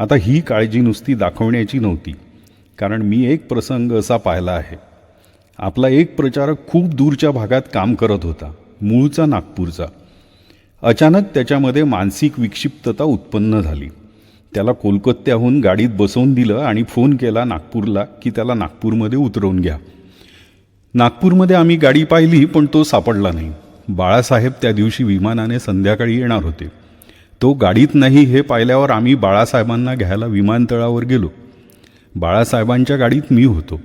आता ही काळजी नुसती दाखवण्याची नव्हती. कारण मी एक प्रसंग असा पाहिला आहे. आपला एक प्रचारक खूप दूरच्या भागात काम करत होता मूळचा नागपूरचा. अचानक त्याच्यामध्ये मानसिक विक्षिप्तता उत्पन्न झाली. त्याला कोलकात्याहून गाडीत बसवून दिलं आणि फोन केला नागपूरला की त्याला नागपूरमध्ये उतरवून घ्या. नागपूरमध्ये आम्ही गाडी पाहिली पण तो सापडला नाही. बाळासाहेब त्या दिवशी विमानाने संध्याकाळी येणार होते. तो गाडीत नाही हे पाहिल्यावर आम्ही बाळासाहेबांना घ्यायला विमानतळावर गेलो. बाळासाहेबांच्या गाडीत मी होतो.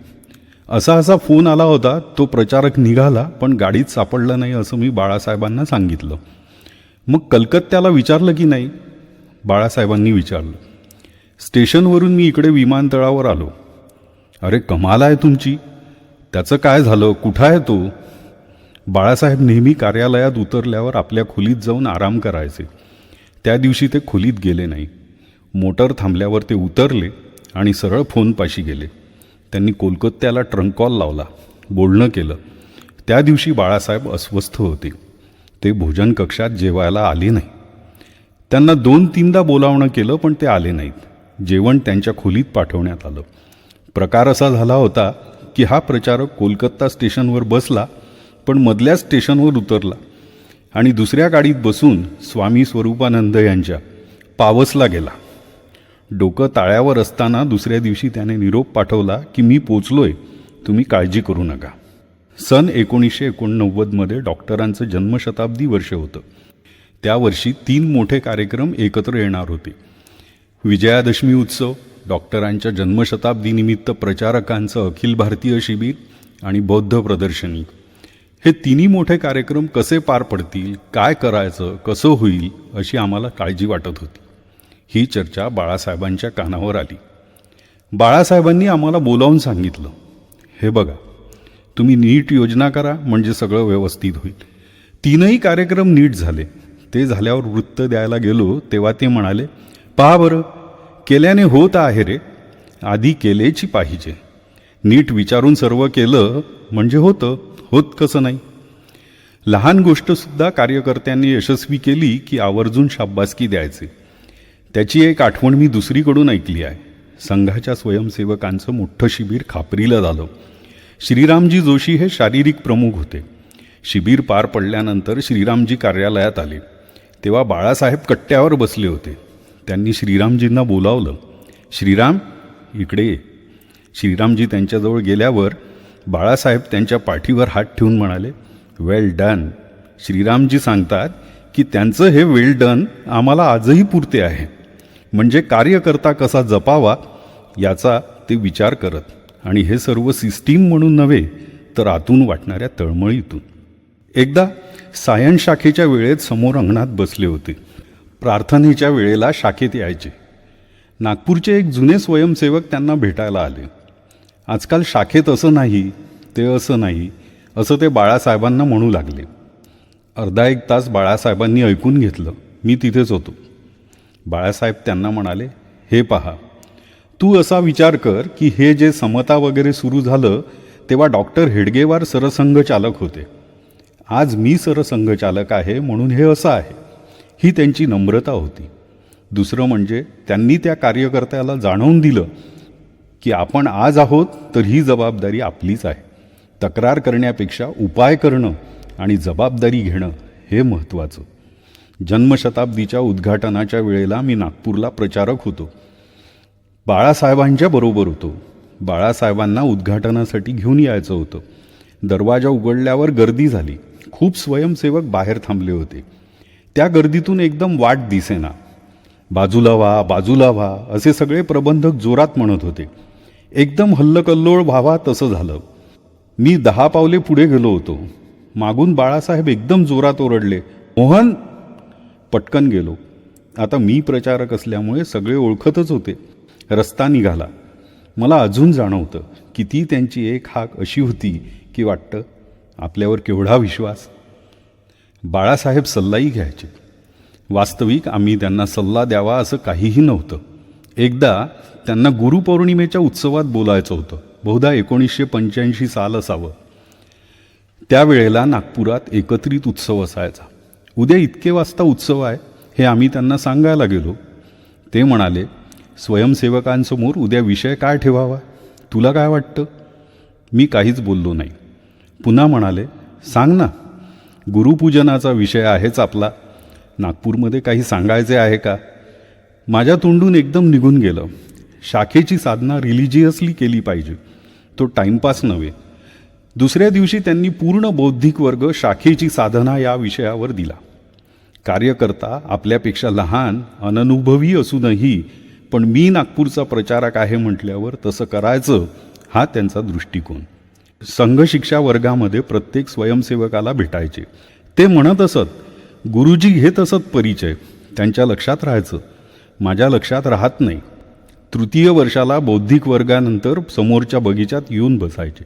असा असा फोन आला होता तो प्रचारक निघाला पण गाडीत सापडला नाही असं मी बाळासाहेबांना सांगितलं. मग कलकत्त्याला विचारलं की नाही? बाळासाहेबांनी विचारलं. स्टेशनवरून मी इकडे विमानतळावर आलो. अरे कमाल आहे तुमची. त्याचं काय झालं? कुठं आहे तो? बाळासाहेब नेहमी कार्यालयात उतरल्यावर आपल्या खोलीत जाऊन आराम करायचे. त्या दिवशी ते खोलीत गेले नाही. मोटर थांबल्यावर ते उतरले आणि सरळ फोनपाशी गेले. त्यांनी कोलकात्याला ट्रंक कॉल लावला. बोलणं केलं. त्या दिवशी बाळासाहेब अस्वस्थ होते. ते भोजन कक्षात जेवायला आले नाही. त्यांना दोन तीनदा बोलावणं केलं पण ते आले नाहीत. जेवण त्यांच्या खोलीत पाठवण्यात आलं. प्रकार असा झाला होता की हा प्रचारक कोलकाता स्टेशनवर बसला पण मधल्या स्टेशनवर उतरला. आणि दुसऱ्या गाडीत बसून स्वामी स्वरूपानंद यांच्या पावसला गेला. डोकं ताळ्यावर असताना दुसऱ्या दिवशी त्याने निरोप पाठवला की मी पोचलोय. तुम्ही काळजी करू नका. सन एकोणीसशे एकोणनव्वदमध्ये डॉक्टरांचं जन्मशताब्दी वर्ष होतं. त्या वर्षी तीन मोठे कार्यक्रम एकत्र येणार होते. विजयादशमी उत्सव डॉक्टरांच्या जन्मशताब्दीनिमित्त प्रचारकांचं अखिल भारतीय शिबिर आणि बौद्ध प्रदर्शनी. हे तिन्ही मोठे कार्यक्रम कसे पार पडतील काय करायचं कसं होईल अशी आम्हाला काळजी वाटत होती. ही चर्चा बाळासाहेबांच्या कानावर आली. बाळासाहेबांनी आम्हाला बोलावून सांगितलं हे बघा तुम्ही नीट योजना करा म्हणजे सगळं व्यवस्थित होईल. तीनही कार्यक्रम नीट झाले. ते झाल्यावर वृत्त द्यायला गेलो तेव्हा ते म्हणाले पहा बरं केल्याने होत आहे रे आधी केलेची पाहिजे. नीट विचारून सर्व केलं म्हणजे होतं. होत कसं नाही? लहान गोष्टसुद्धा कार्यकर्त्यांनी यशस्वी केली की आवर्जून शाब्बासकी द्यायचे. त्याची एक आठवण मी दुसरीकडून ऐकली आहे. संघाच्या स्वयंसेवकांचं मोठं शिबिर खापरीला झालं. श्रीरामजी जोशी हे शारीरिक प्रमुख होते. शिबिर पार पडल्यानंतर श्रीरामजी कार्यालयात आले. तेव्हा बाळासाहेब कट्ट्यावर बसले होते. त्यांनी श्रीरामजींना बोलावलं श्रीराम इकडे श्रीरामजी त्यांच्याजवळ गेल्यावर बाळासाहेब त्यांच्या पाठीवर हात ठेवून म्हणाले वेल डन श्रीरामजी सांगतात की त्यांचं हे वेल डन आम्हाला आजही पुरते आहे. म्हणजे कार्यकर्ता कसा जपावा याचा ते विचार करत. आणि हे सर्व सिस्टीम म्हणून नव्हे तर आतून वाटणाऱ्या तळमळीतून. एकदा सायन शाखेच्या वेळेत समोर अंगणात बसले होते. प्रार्थनेच्या वेळेला शाखेत यायचे. नागपूरचे एक जुने स्वयंसेवक त्यांना भेटायला आले. आजकाल शाखेत असं नाही ते असं नाही असं ते बाळासाहेबांना म्हणू लागले. अर्धा एक तास बाळासाहेबांनी ऐकून घेतलं. मी तिथेच होतो. बाळासाहेब त्यांना म्हणाले हे पहा तू असा विचार कर की हे जे समता वगैरे सुरू झालं तेव्हा डॉक्टर हेडगेवार सरसंघचालक होते. आज मी सरसंघचालक आहे म्हणून हे असं आहे. ही त्यांची नम्रता होती. दुसरं म्हणजे त्यांनी त्या कार्यकर्त्याला जाणवून दिलं की आपण आज आहोत तर ही जबाबदारी आपलीच आहे. तक्रार करण्यापेक्षा उपाय करणं आणि जबाबदारी घेणं हे महत्त्वाचं. जन्मशताब्दीच्या उद्घाटनाच्या वेळेला मी नागपूरला प्रचारक होतो. बाळासाहेबांच्या बरोबर होतो. बाळासाहेबांना उद्घाटनासाठी घेऊन यायचं होतं. दरवाजा उघडल्यावर गर्दी झाली. खूप स्वयंसेवक बाहेर थांबले होते. त्या गर्दीतून एकदम वाट दिसेना. बाजूला व्हा बाजूला व्हा असे सगळे प्रबंधक जोरात म्हणत होते. एकदम हल्लकल्लोळ व्हावा तसं झालं. मी दहा पावले पुढे गेलो होतो. मागून बाळासाहेब एकदम जोरात ओरडले मोहन! पटकन गेलो. आता मी प्रचारक असल्यामुळे सगळे ओळखतच होते. रस्ता निघाला. मला अजून जाणवतं किती त्यांची एक हाक अशी होती की वाटतं आपल्यावर केवढा विश्वास? बाळासाहेब सल्लाही घ्यायचे. वास्तविक आम्ही त्यांना सल्ला द्यावा असं काहीही नव्हतं. एकदा त्यांना गुरुपौर्णिमेच्या उत्सवात बोलायचं होतं. बहुधा एकोणीसशे पंच्याऐंशी साल असावं. त्यावेळेला नागपुरात एकत्रित उत्सव असायचा. उद्या इतके वाजता उत्सव आहे हे आम्ही त्यांना सांगायला गेलो. ते म्हणाले स्वयंसेवकांसमोर उद्या विषय काय ठेवावा? तुला काय वाटतं? मी काहीच बोललो नाही. पुन्हा म्हणाले सांग ना. गुरुपूजनाचा विषय आहेच आपला. नागपूरमध्ये काही सांगायचे आहे का? माझ्या तोंडून एकदम निघून गेलं. शाखेची साधना रिलिजियसली केली पाहिजे. तो टाईमपास नव्हे. दुसऱ्या दिवशी त्यांनी पूर्ण बौद्धिक वर्ग शाखेची साधना या विषयावर दिला. कार्यकर्ता आपल्यापेक्षा लहान अननुभवी असूनही पण मी नागपूरचा प्रचारक आहे म्हटल्यावर तसं करायचं हा त्यांचा दृष्टिकोन. संघ शिक्षा वर्गामध्ये प्रत्येक स्वयंसेवकाला भेटायचे. ते म्हणत असत गुरुजी घेत असत परिचय. त्यांच्या लक्षात राहायचं. माझ्या लक्षात राहत नाही. तृतीय वर्षाला बौद्धिक वर्गानंतर समोरच्या बगीचात येऊन बसायचे.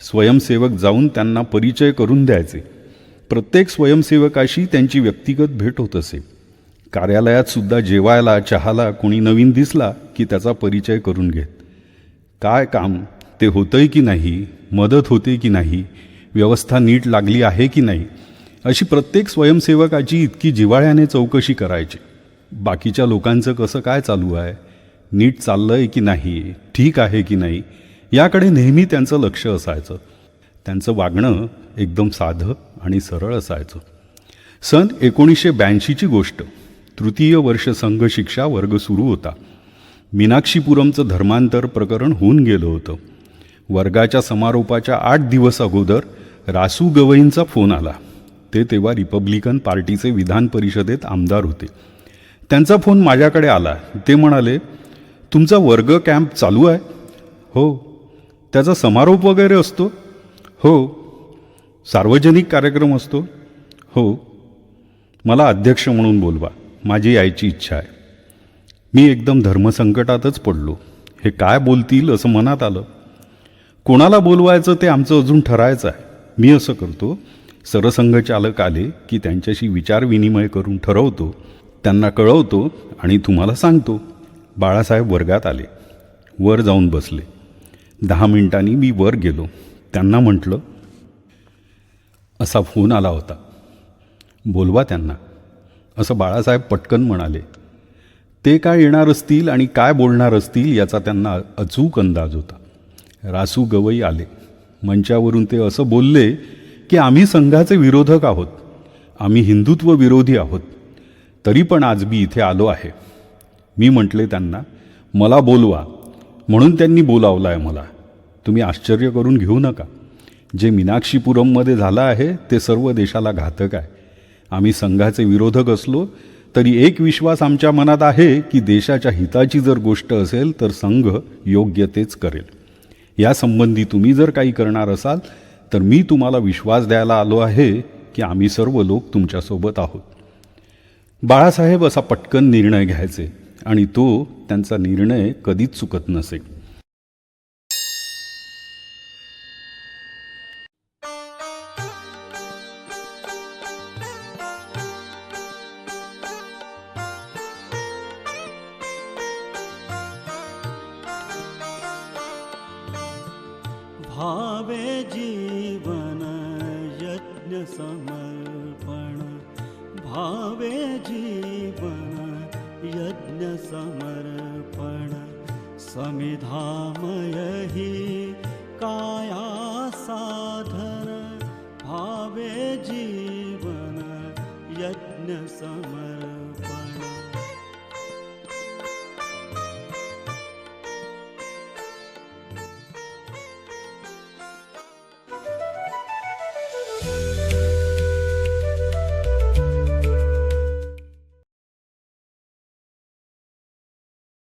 स्वयंसेवक जाऊन त्यांना परिचय करून द्यायचे. प्रत्येक स्वयंसेवकाशी त्यांची व्यक्तिगत भेट होत असे. कार्यालयात सुद्धा जेवायला चहाला कोणी नवीन दिसला की त्याचा परिचय करून घेत. काय काम? ते होतंय की नाही? मदत होते की नाही? व्यवस्था नीट लागली आहे की नाही? अशी प्रत्येक स्वयंसेवकाची इतकी जिव्हाळ्याने चौकशी करायची. बाकीच्या लोकांचं कसं काय चालू आहे? नीट चाललंय की नाही ठीक आहे की नाही याकडे नेहमी त्यांचं लक्ष असायचं. त्यांचं वागणं एकदम साधं आणि सरळ असायचं. सन एकोणीसशे ब्याऐंशीची गोष्ट. तृतीय वर्ष संघ शिक्षा वर्ग सुरू होता. मीनाक्षीपुरमचं धर्मांतर प्रकरण होऊन गेलं होतं. वर्गाच्या समारोपाच्या आठ दिवस अगोदर रासू गवईंचा फोन आला. ते तेव्हा रिपब्लिकन पार्टीचे विधान परिषदेत आमदार होते. त्यांचा फोन माझ्याकडे आला. ते म्हणाले तुमचा वर्ग कॅम्प चालू आहे? हो. त्याचा समारोप वगैरे असतो? हो. सार्वजनिक कार्यक्रम असतो? हो. मला अध्यक्ष म्हणून बोलवा. माझी यायची इच्छा आहे. मी एकदम धर्मसंकटातच पडलो. हे काय बोलतील असं मनात आलं. कोणाला बोलवायचं ते आमचं अजून ठरायचं आहे. मी असं करतो. सरसंघचालक आले की त्यांच्याशी विचारविनिमय करून ठरवतो. त्यांना कळवतो आणि तुम्हाला सांगतो. बाळासाहेब वर्गात आले. वर जाऊन बसले. दहा मिनिटांनी मी वर गेलो. त्यांना म्हटलं असा फोन आला होता. बोलवा त्यांना. असं बाळासाहेब पटकन म्हणाले. ते काय येणार असतील आणि काय बोलणार असतील याचा त्यांना अचूक अंदाज होता. रासू गवई आले. मंचावरून ते असं बोलले की आम्ही संघाचे विरोधक आहोत. आम्ही हिंदुत्व विरोधी आहोत. तरी पण आज मी इथे आलो आहे. मी म्हटले त्यांना मला बोलवा. म्हणून त्यांनी बोलावलं आहे मला. तुम्ही आश्चर्य करून घेऊ नका. जे मीनाक्षीपुरममध्ये झालं आहे ते सर्व देशाला घातक आहे. आम्ही संघाचे विरोधक असलो तरी एक विश्वास आमच्या मनात आहे की देशाच्या हिताची जर गोष्ट असेल तर संघ योग्य तेच करेल. यासंबंधी तुम्ही जर काही करणार असाल तर मी तुम्हाला विश्वास द्यायला आलो आहे की आम्ही सर्व लोक तुमच्यासोबत आहोत. बाळासाहेब असा पटकन निर्णय घ्यायचे. आणि तो त्यांचा निर्णय कधीच चुकत नसे. भावे जीवन यज्ञ समर्पण भावे जीवन यज्ञ समर्पण समिधामय हि काया साधन भावे जीवन यज्ञ समर्पण